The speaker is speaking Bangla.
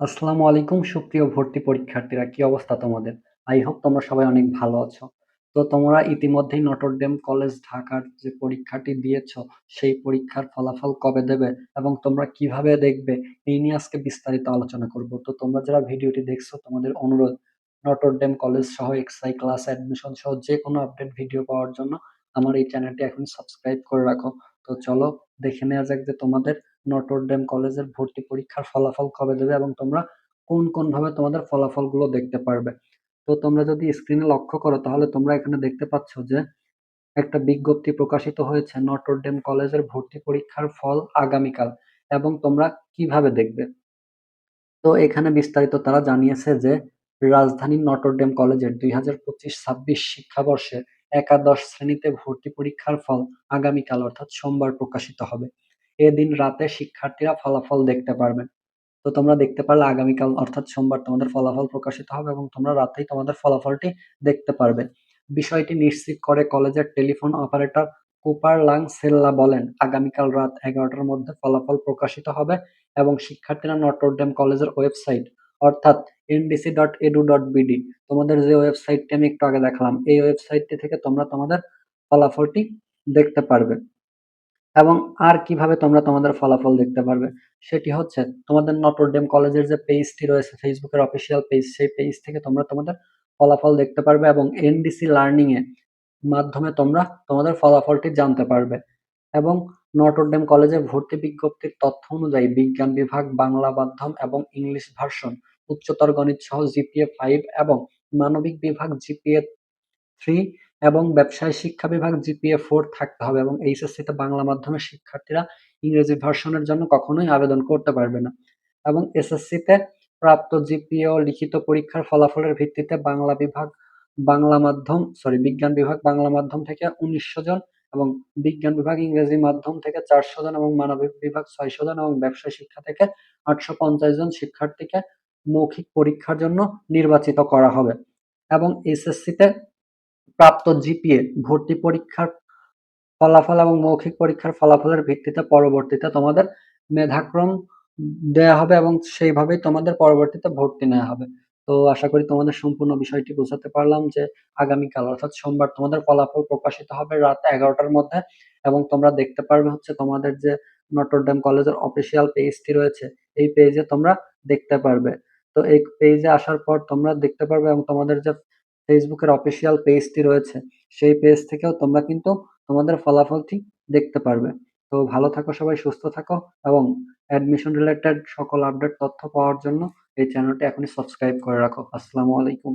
আসসালামু আলাইকুম সুপ্রিয় ভর্তি পরীক্ষার্থীরা কি অবস্থা তোমাদের? আই হোপ তোমরা সবাই অনেক ভালো আছো। তো তোমরা ইতিমধ্যেই নটরডেম কলেজ ঢাকার যে পরীক্ষাটি দিয়েছ, সেই পরীক্ষার ফলাফল কবে দেবে এবং তোমরা কীভাবে দেখবে এই নিয়ে আজকে বিস্তারিত আলোচনা করব। তো তোমরা যারা ভিডিওটি দেখছ তোমাদের অনুরোধ নটরডেম কলেজ সহ এক্সআই ক্লাস অ্যাডমিশন সহ যেকোনো আপডেট ভিডিও পাওয়ার জন্য আমার এই চ্যানেলটি এখন সাবস্ক্রাইব করে রাখো। তো চলো দেখে নেওয়া যাক যে তোমাদের নটরডেম কলেজের ভর্তি পরীক্ষার ফলাফল কবে দেবে এবং তোমরা কোন কোন ভাবে তোমাদের ফলাফলগুলো দেখতে পারবে। তো তোমরা যদি স্ক্রিনে লক্ষ্য করো, তাহলে তোমরা এখানে দেখতে পাচ্ছ যে একটা বিজ্ঞপ্তি প্রকাশিত হয়েছে নটরডেম কলেজের ভর্তি পরীক্ষার ফল আগামীকাল এবং তোমরা কীভাবে দেখবে। তো এখানে বিস্তারিত তারা জানিয়েছে যে রাজধানীর নটরডেম কলেজের দুই হাজার পঁচিশ ছাব্বিশ শিক্ষাবর্ষে একাদশ শ্রেণীতে ভর্তি পরীক্ষার ফল আগামীকাল, অর্থাৎ সোমবার প্রকাশিত হবে। এদিন রাতে শিক্ষার্থীরা ফলাফল দেখতে পারবেন তো তোমরা দেখতে পারলে আগামীকাল, অর্থাৎ সোমবার, তোমাদের ফলাফল প্রকাশিত হবে এবং তোমরা রাতেই তোমাদের ফলাফলটি দেখতে পারবে। বিষয়টি নিশ্চিত করে কলেজের টেলিফোন অপারেটর কুপার লাং সেল্লা বলেন, আগামীকাল রাত এগারোটার মধ্যে ফলাফল প্রকাশিত হবে এবং শিক্ষার্থীরা নটরডেম কলেজের ওয়েবসাইট, অর্থাৎ NDC dot edu dot BD তোমাদের যে ওয়েবসাইটটি আমি একটু আগে দেখলাম, এই ওয়েবসাইটটি থেকে তোমরা তোমাদের ফলাফলটি দেখতে পারবে। এবং আর কীভাবে তোমরা তোমাদের ফলাফল দেখতে পারবে, সেটি হচ্ছে তোমাদের নটরডেম কলেজের যে পেজটি রয়েছে ফেসবুকের অফিসিয়াল পেজ সেই পেজ থেকে তোমরা তোমাদের ফলাফল দেখতে পারবে এবং এনডিসি লার্নিং এর মাধ্যমে তোমরা তোমাদের ফলাফলটি জানতে পারবে। এবং নটরডেম কলেজে ভর্তি বিজ্ঞপ্তির তথ্য অনুযায়ী বিজ্ঞান বিভাগ, বাংলা মাধ্যম এবং ইংলিশ ভার্সন উচ্চতর গণিত সহ জিপিএ ফাইভ এবং মানবিক বিভাগ জিপিএ থ্রি এবং ব্যবসায় শিক্ষা বিভাগ জিপিএ ফোর থাকতে হবে এবং এইচএসসিতে বাংলা মাধ্যমের শিক্ষার্থীরা ইংরেজি ভার্সনের জন্য কখনোই আবেদন করতে পারবে না। এবং এসএসসিতে প্রাপ্ত জিপিএ ও লিখিত পরীক্ষার ফলাফলের ভিত্তিতে বাংলা বিভাগ, বাংলা মাধ্যম সরি বিজ্ঞান বিভাগ, বাংলা মাধ্যম থেকে উনিশশো জন এবং বিজ্ঞান বিভাগ, ইংরেজি মাধ্যম থেকে চারশো জন এবং মানবিক বিভাগ ছয়শো জন এবং ব্যবসায় শিক্ষা থেকে আটশো পঞ্চাশ জন শিক্ষার্থীকে মৌখিক পরীক্ষার জন্য নির্বাচিত করা হবে। এবং এসএসসিতে প্রাপ্ত জিপিএ ভর্তি পরীক্ষার ফলাফল এবং মৌখিক পরীক্ষার ফলাফলের ভিত্তিতে পরবর্তীতে তোমাদের মেধাক্রম দেয়া হবে এবং সেইভাবেই তোমাদের পরবর্তীতে ভর্তি নেওয়া হবে। তো আশা করি তোমাদের সম্পূর্ণ বিষয়টি বোঝাতে পারলাম যে আগামীকাল অর্থাৎ সোমবার তোমাদের ফলাফল প্রকাশিত হবে রাত এগারোটার মধ্যে এবং তোমরা দেখতে পারবে হচ্ছে তোমাদের যে নটরডেম কলেজের অফিসিয়াল পেজটি রয়েছে, এই পেজে তোমরা দেখতে পারবে। তো এই পেজে আসার পর তোমরা দেখতে পারবে এবং তোমাদের যে ফেসবুকের অফিসিয়াল পেজটি রয়েছে, সেই পেজ থেকেও তোমরা কিন্তু তোমাদের ফলাফলটি দেখতে পারবে। তো ভালো থাকো সবাই, সুস্থ থাকো এবং অ্যাডমিশন রিলেটেড সকল আপডেট তথ্য পাওয়ার জন্য এই চ্যানেলটি এখনই সাবস্ক্রাইব করে রাখো। আসসালামু আলাইকুম।